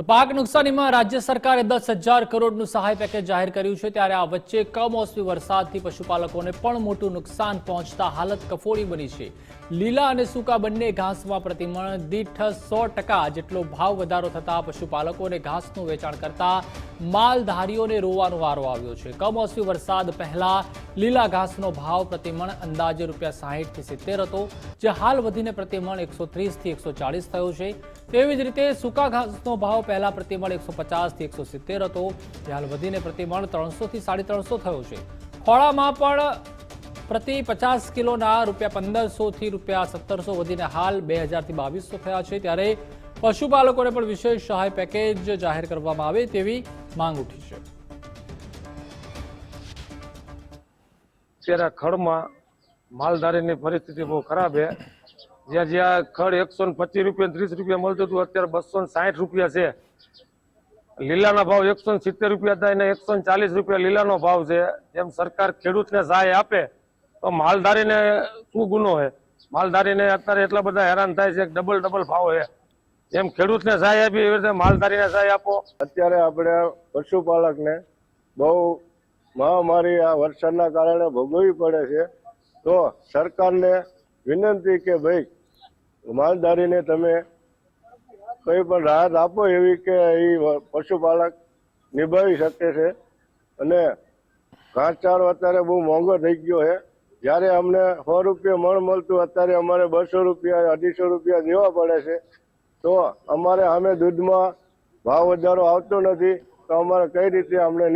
તો પાક નુકસાનીમાં રાજ્ય સરકારે દસ હજાર કરોડનું સહાય પેકેજ જાહેર કર્યું છે ત્યારે આ વચ્ચે કમોસમી વરસાદથી પશુપાલકોને પણ મોટું નુકસાન પહોંચતા હાલત કફોડી બની છે. લીલા અને સૂકા બંને ઘાસમાં પ્રતિમણ દીઠ સો ટકા જેટલો ભાવ વધારો થતા પશુપાલકોને ઘાસનું વેચાણ કરતા માલધારીઓને રોવાનો વારો આવ્યો છે. કમોસમી વરસાદ પહેલા લીલા ઘાસનો ભાવ પ્રતિમણ અંદાજે રૂપિયા સાહીઠથી સિત્તેર હતો, જે હાલ વધીને પ્રતિમણ એકસો થી એકસો ચાલીસ થયો છે. તેવી જ રીતે સૂકા ઘાસનો ભાવ પહેલા પ્રતિમણ એકસો થી એકસો સિત્તેર હતો. જે હાલ વધીને પ્રતિમણ ત્રણસો થી સાડી ત્રણસો થયો છે. ખોળામાં પણ પ્રતિ પચાસ કિલોના રૂપિયા પંદરસો થી રૂપિયા સત્તરસો વધીને હાલ બે હજારથી બાવીસો થયા છે. ત્યારે પશુપાલકોને પણ વિશેષ સહાય પેકેજ જાહેર કરવામાં આવે તેવી માંગ ઉઠી છે. ખડમાં માલધારીની પરિસ્થિતિ બહુ ખરાબ છે. જ્યાં જ્યાં ખડ એકસો પચીસ રૂપિયા ત્રીસ રૂપિયા મળતું હતું, અત્યારે બસો સાઠ રૂપિયા છે. લીલાના ભાવ એકસો સિત્તેર રૂપિયા થાય ને એકસો ચાલીસ રૂપિયા લીલાનો ભાવ છે. જેમ સરકાર ખેડૂતને સહાય આપે, તો માલધારીને શું ગુનો છે માલધારીને અત્યારે એટલા બધા હેરાન થાય છે ડબલ ડબલ ભાવ છે જેમ ખેડૂતને સહાય આપી, એવી રીતે માલધારીને સહાય આપો. અત્યારે આપણે પશુપાલકને બહુ મહામારી આ વરસાદના કારણે ભોગવવી પડે છે. તો સરકારને વિનંતી કે ભાઈ, માલધારીને તમે કઈ પણ રાહત આપો એવી કે એ પશુપાલક નિભાવી શકે છે. અને ઘાસચારો અત્યારે બહુ મોંઘો થઈ ગયો છે. જ્યારે અમને સો રૂપિયા મણ મળતું, અત્યારે અમારે બસો રૂપિયા, અઢીસો રૂપિયા દેવા પડે છે. તો અમારે અમે દૂધમાં ભાવ વધારો આવતો નથી. તો અમારે કઈ રીતે અમને